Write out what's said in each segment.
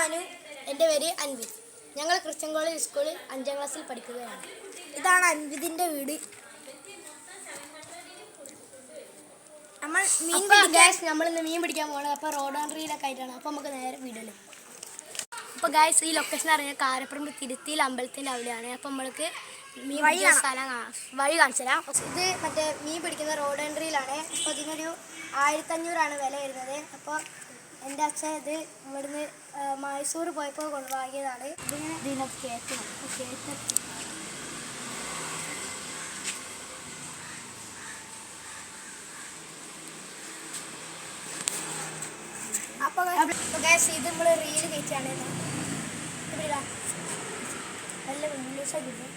മനു എന്റെ പേര് അൻവിത് ഞങ്ങൾ ക്രിസ്ത്യൻ കോളേജ് സ്കൂളിൽ അഞ്ചാം ക്ലാസ്സിൽ പഠിക്കുകയാണ്. ഇതാണ് അൻവിതിന്റെ വീട്. നമ്മൾ മീൻ ഗ്യാസ് നമ്മൾ ഇന്ന് മീൻ പിടിക്കാൻ പോകണം അപ്പോൾ റോഡ് ആൻഡ്രിയിലൊക്കെ ആയിട്ടാണ്. അപ്പോൾ നമുക്ക് നേരെ വീടില്ല അപ്പോൾ ഗായ്സ് ഈ ലൊക്കേഷൻ അറിഞ്ഞാൽ കാരപ്പുറം തിരുത്തിയിൽ അമ്പലത്തിന്റെ അവിടെയാണ്. അപ്പോൾ നമ്മൾക്ക് മീൻ പിടിക്കുന്ന സ്ഥലം വഴി കാണിച്ചു തരാം ഇത് മറ്റേ മീൻ പിടിക്കുന്ന റോഡ് എൻട്രിയിലാണ് അപ്പോൾ ഇതിനൊരു ആയിരത്തഞ്ഞൂറാണ് വില വരുന്നത്. അപ്പോൾ എന്റെ അച്ഛൻ ഇത് ഇവിടുന്ന് മൈസൂർ പോയപ്പോൾ കൊണ്ടുവാങ്ങിയതാണ്. ഇതിങ്ങനെ കയറ്റണം അപ്പോൾ കയറ്റം അപ്പോൾ ഇത് നമ്മൾ റീൽ കഴിച്ചാണ് നല്ല ഇംഗ്ലീഷ് കിട്ടും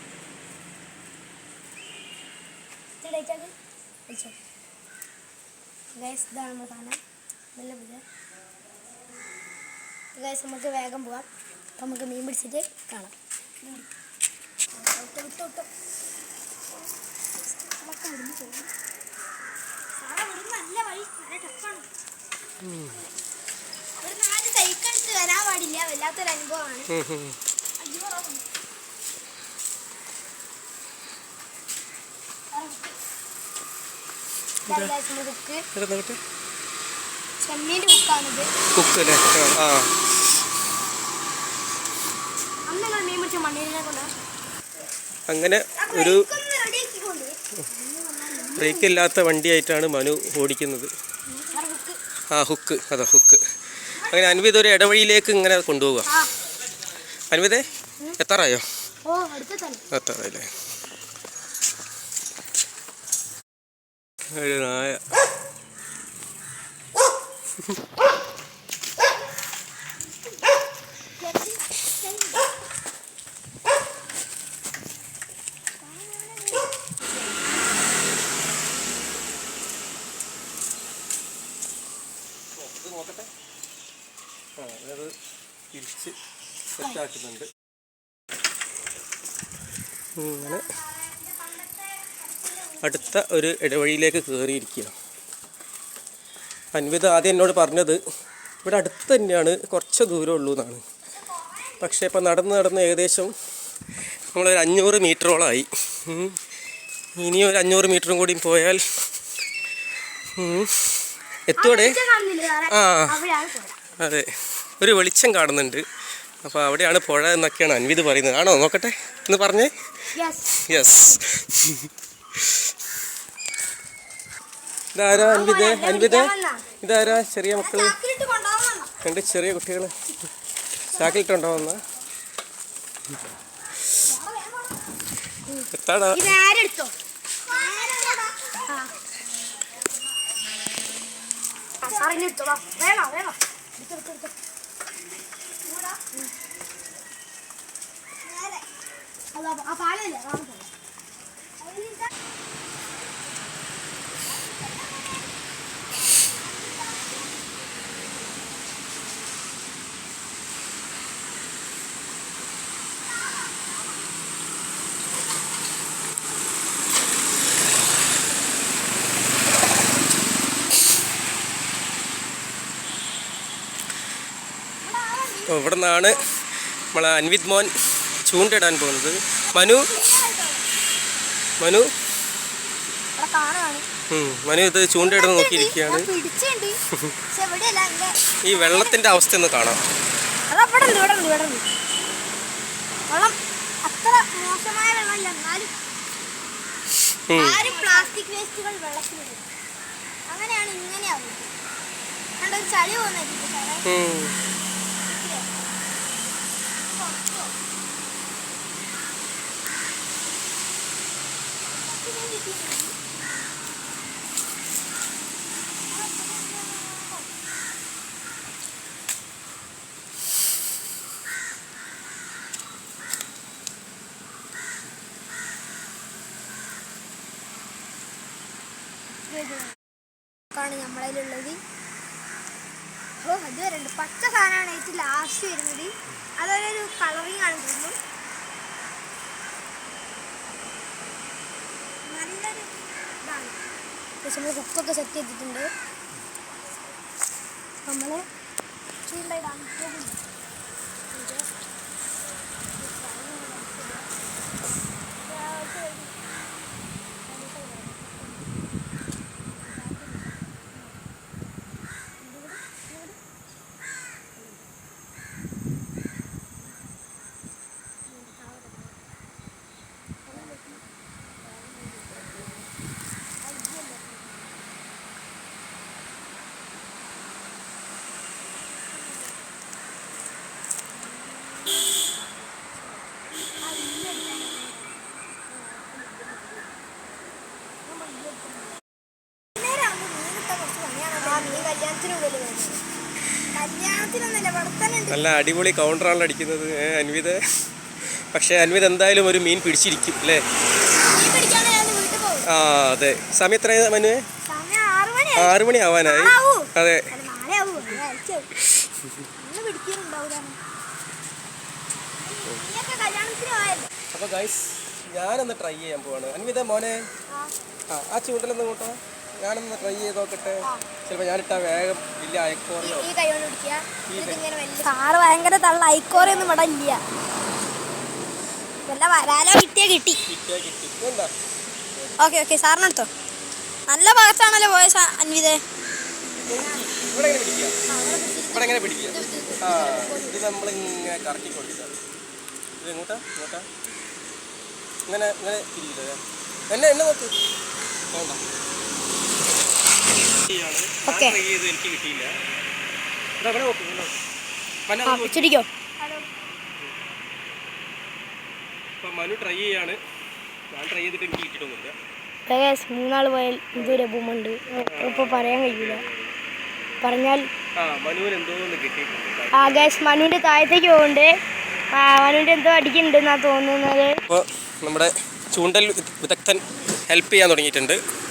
ഇതാണ് നമ്മൾ കാണാൻ നല്ല പുതിയ ഗൈസ് നമുക്ക് വേഗം പോവാം. അപ്പം നമുക്ക് മീൻ പിടിച്ചിട്ട് കാണാം. നല്ല വഴി നല്ല ടഫാണ്. ഇവിടുന്ന് ആരും സൈക്കിൾ എടുത്ത് വരാൻ പാടില്ല. വല്ലാത്തൊരു അനുഭവമാണ്. അയ്യോ ചെമ്മീന്റെ കുക്കാണിത് കുക്ക് അല്ലേ? ആ അന്ന് നിങ്ങൾ മീൻ പിടിച്ച മണ്ണിനെ കൊണ്ടാ അങ്ങനെ ഒരു ബ്രേക്ക് ഇല്ലാത്ത വണ്ടിയായിട്ടാണ് മനു ഓടിക്കുന്നത്. ആ ഹുക്ക്. അതാ ഹുക്ക്. അങ്ങനെ അൻവിത് ഒരു ഇടവഴിയിലേക്ക് ഇങ്ങനെ കൊണ്ടുപോവുക. അൻവിതേ എത്താറായോ? എത്താറായില്ലേ? ഒരു നായ നോക്കട്ടെ ആ അത് തിരിച്ച് ഇങ്ങനെ അടുത്ത ഒരു ഇടവഴിയിലേക്ക് കയറിയിരിക്കുക അൻവിത ആദ്യം എന്നോട് പറഞ്ഞത് ഇവിടെ അടുത്ത് തന്നെയാണ് കുറച്ച് ദൂരം ഉള്ളൂ എന്നാണ്. പക്ഷേ ഇപ്പം നടന്ന് നടന്ന് ഏകദേശം നമ്മളൊരു അഞ്ഞൂറ് മീറ്ററോളമായി. ഇനി ഒരു അഞ്ഞൂറ് മീറ്ററും കൂടി പോയാൽ എത്തൂടെ ആ. അതെ. ഒരു വെളിച്ചം കാണുന്നുണ്ട്. അപ്പോൾ അവിടെയാണ് പുഴ എന്നൊക്കെയാണ് അൻവിത് പറയുന്നത്. ആണോ? നോക്കട്ടെ. എന്ന് പറഞ്ഞേ. യെസ് ഇതാരാ അൻവിത്? അൻവിത്? ഇതാരാ ചെറിയ മക്കൾ? രണ്ട് ചെറിയ കുട്ടികൾ ചാക്കിലിട്ടുണ്ടാവുന്ന എത്താടാ. ഈ നേരെ എടുത്തോ? ആ. ആ, സാറേ വാ. വേണോ വേണോ? എടുത്തോ എടുത്തോ എടുത്തോ. ഉം. അതാ, ആ പാലല്ലേ വാ, അപ്പോൾ ഇവിടെ നിന്നാണ് നമ്മളെ അൻവിത് മോൻ ചൂണ്ടിടാൻ പോകുന്നത്. മനു? മനു? മനു ഇത് ചൂണ്ടയിടുന്ന നോക്കിയിരിക്കുകയാണ്. ഈ വെള്ളത്തിന്റെ അവസ്ഥ ഒന്ന് കാണാം. പ്ലാസ്റ്റിക് വേസ്റ്റുകൾ വെള്ളത്തിലിടും. അങ്ങനെയാണ് ഇങ്ങനെയാവുന്നത്. ചളി സാറേ ഉം. ഇല്ലേ? പുറത്തോ? പുറത്ത് ഞാൻ കിട്ടിയിട്ടുണ്ട്. നമ്മളതിലുള്ളത്. ഓ അത് വരണ്ട്. പച്ച സാധനമാണ് ഏറ്റവും ലാസ്റ്റ് വരുന്നത്. അതൊരു കളറിങ് ആണ് തോന്നുന്നു നല്ലൊരു പക്ഷെ നമ്മൾ കുക്കൊക്കെ സെറ്റ് ചെയ്തിട്ടുണ്ട്. നമ്മൾ ചൂണ്ടായിട്ടാണ് പോകുന്നു നല്ല അടിപൊളി കൗണ്ടറാണ് അടിക്കുന്നത് അൻവിത. പക്ഷേ അൻവിത എന്തായാലും ഒരു മീൻ പിടിച്ചിരിക്കും അല്ലേ? ആ അതെ. സമയം എത്ര മനുവേ ആറ് മണി ആവാനായി? ആവൂ. അതെ. അപ്പൊ ഗൈസ് ഞാനൊന്ന് ട്രൈ ചെയ്യാൻ പോവാണ്. അൻവിത മോനെ. ആ ആ ചൂണ്ടലൊന്ന് കൂട്ടോ. ഞാനൊന്ന് ട്രൈ ചെയ്ത് നോക്കട്ടെ. ചിലപ്പോൾ ഞാനിട്ടാ വേഗം വലിയ അയക്കോറിയോ സാറ് ഭയങ്കര തള്ള അയക്കോറിയൊന്നും ഇവിടെ ഇല്ല. വല്ല വരാലോ കിട്ടിയ കിട്ടി. ഓക്കെ ഓക്കെ സാറിനെടുത്തോ നല്ല ഭാഗത്താണല്ലോ പോയ അൻവിതേ. ഇവിടെ എങ്ങനെ പിടിക്കുക. ഇവിടെ എങ്ങനെ പിടിക്കുക. ആ ഇത് നമ്മളിങ്ങനെ ഇത് ഇങ്ങോട്ടാ ഇങ്ങനെ ഇങ്ങനെ എന്നെ എന്നെ നോക്ക്. വേണ്ട Okay. ട്രൈ ചെയ്ത് എനിക്ക് കിട്ടിയില്ല ഇതാ ഇവിടെ നോക്ക് ഇവിടെ നോക്ക്. മനു ട്രൈ ചെയ്യാണ്. ഞാൻ ട്രൈ ചെയ്തിട്ട് എനിക്ക് കിട്ടിയിട്ടൊന്നുമില്ല. മൂന്നാൾ പോയാൽ ഇതൊരു അപൂമുണ്ട് ഇപ്പോൾ പറയാൻ കഴിയില്ല പറഞ്ഞാൽ ആ മനുവിന്റെ എന്തോ ഒന്ന് കിട്ടിയിട്ടുണ്ട്. ആ ഗ്യാസ് മനുവിന്റെ താഴത്തേക്ക് പോകുന്നുണ്ട് മനുവിന്റെ മനുവിന്റെ എന്തോ അടിക്കുന്നുണ്ടെന്നാണ് തോന്നുന്നത്. അപ്പോൾ നമ്മുടെ ചൂണ്ടൽ വിദ- വിദഗ്ധൻ ഹെൽപ്പ് ചെയ്യാൻ തുടങ്ങിയിട്ടുണ്ട്.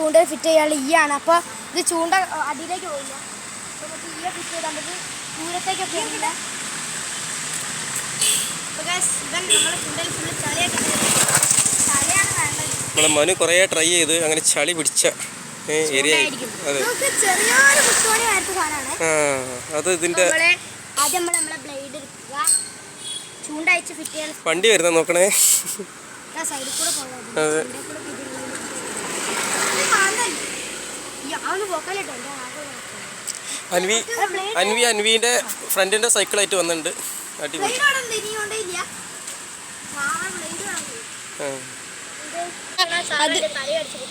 ചൂണ്ട ഫിറ്റ് ചെയ്യാനുള്ള ഈ ആണ്. അപ്പോൾ ഇത് ചൂണ്ട അടിയിലേക്ക് പോയില്ല? അപ്പോൾ നമുക്ക് ഈ ഫിറ്റ് ചെയ്താൽ നമുക്ക് ദൂരത്തേക്കൊക്കെ വേണ്ടത്. നമ്മളെ മനു കുറേ ട്രൈ ചെയ്ത് അങ്ങനെ ചളി പിടിച്ച ഏരിയ. അതെ. അത് ഇതിന്റെ വണ്ടി വരുന്ന നോക്കണേ. അതെ. അൻവി അൻവി അൻവിന്റെ ഫ്രണ്ടിന്റെ സൈക്കിളായിട്ട് വന്നിട്ടുണ്ട്. അടിപൊളി.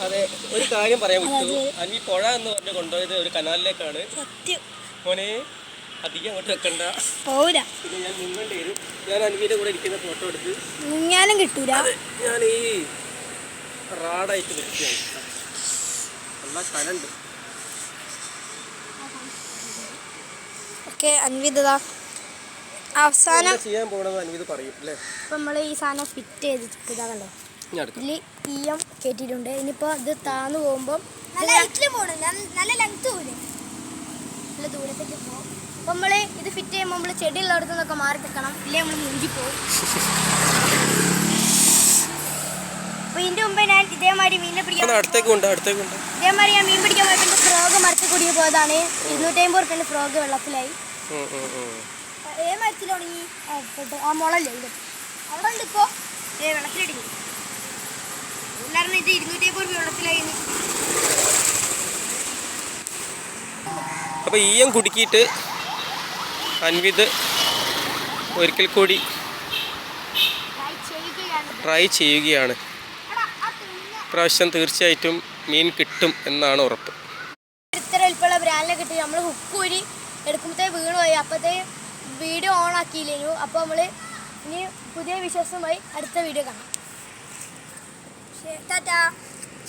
അതെ ഒരു കാര്യം പറയാൻ വിട്ടു അൻവി പുഴ എന്ന് പറഞ്ഞ് കൊണ്ടുപോയത് ഒരു കനാലിലേക്കാണ്. സത്യം. മോനെ അധികം അങ്ങോട്ട് വെക്കണ്ട. പോരാ ഞാൻ വരും. ഞാൻ അൻവിയുടെ കൂടെ ഇരിക്കുന്ന ഫോട്ടോ എടുത്ത് ഞാനും കിട്ടൂല. ഞാൻ ഈ റാഡായിട്ട് നിൽക്കുകയാണ് നല്ല സ്ഥലമുണ്ട് ഓക്കെ അൻവിതതാ അവസാനം ചെയ്യാൻ പോകണമെന്ന് അൻവിത് പറയും അല്ലേ? ഇപ്പം നമ്മൾ ഈ സാധനം ഫിറ്റ് ചെയ്തിട്ട് ഇതാ കണ്ടോ ഇതിൽ കയറ്റിയിട്ടുണ്ട് ഇനിയിപ്പോൾ ഇത് താന്ന് പോകുമ്പോൾ നല്ല ഹൈറ്റിൽ പോകണം നല്ല ലെങ്ത്ത് പോലെ നല്ല ദൂരത്തേക്ക് പോകും അപ്പം നമ്മൾ ഇത് ഫിറ്റ് ചെയ്യുമ്പോൾ നമ്മൾ ചെടിയുള്ളടത്തു നിന്നൊക്കെ മാറി നിൽക്കണം ഇല്ലേ നമ്മൾ മുഞ്ചി പോകും അപ്പോൾ ഇതിന്റെ മുമ്പ് ഞാൻ ഇതേമാതിരി മീനിനെ പിടിക്കാൻ ആണ് അടുത്തേക്ക് ഉണ്ട് അടുത്തേക്ക് ഉണ്ട് ഇതേമാതിരി ഞാൻ മീൻ പിടിക്കാൻ പോയപ്പോൾ എന്റെ ഫ്രോഗ് മരത്തിൽ കുടുങ്ങി പോയതാണ്. ഇരുന്നൂറ്റി അമ്പത് റുപ്യന്റെ ഫ്രോഗ് വെള്ളത്തിലായി. ഉം, ഉം, ഉം. ഏ മരത്തിൽ തുടങ്ങി. ആ, പെട്ട്. ആ മുളല്ലേ ഇത്. അവിടെ ഉണ്ട് ഇപ്പോൾ ഏ വെള്ളത്തിലിടിഞ്ഞു. എല്ലാവരും ഇത് ഇരുന്നൂറ്റി അമ്പത് രൂപ വെള്ളത്തിലായി അപ്പോൾ ഈയം കുടുക്കിയിട്ട് അൻവിത് ഒരിക്കൽ കൂടി ട്രൈ ചെയ്യുകയാണ്. ട്രൈ ചെയ്യുകയാണ് എടാ, ആ പ്രാവശ്യം തീർച്ചയായിട്ടും മീൻ കിട്ടും എന്നാണ് ഉറപ്പ്. ഇത്ര വലിപ്പമുള്ള ബ്രാൻഡിനെ കിട്ടി. നമ്മൾ ഹുക്ക് ഊരി എടുക്കുമ്പോഴത്തേ വീണുപോയി. അപ്പോഴത്തേ വീഡിയോ ഓൺ ആക്കിയില്ലേനു. അപ്പോൾ നമ്മൾ ഇനി പുതിയ വിശ്വാസവുമായി അടുത്ത വീഡിയോ കാണാം. ടാറ്റാ.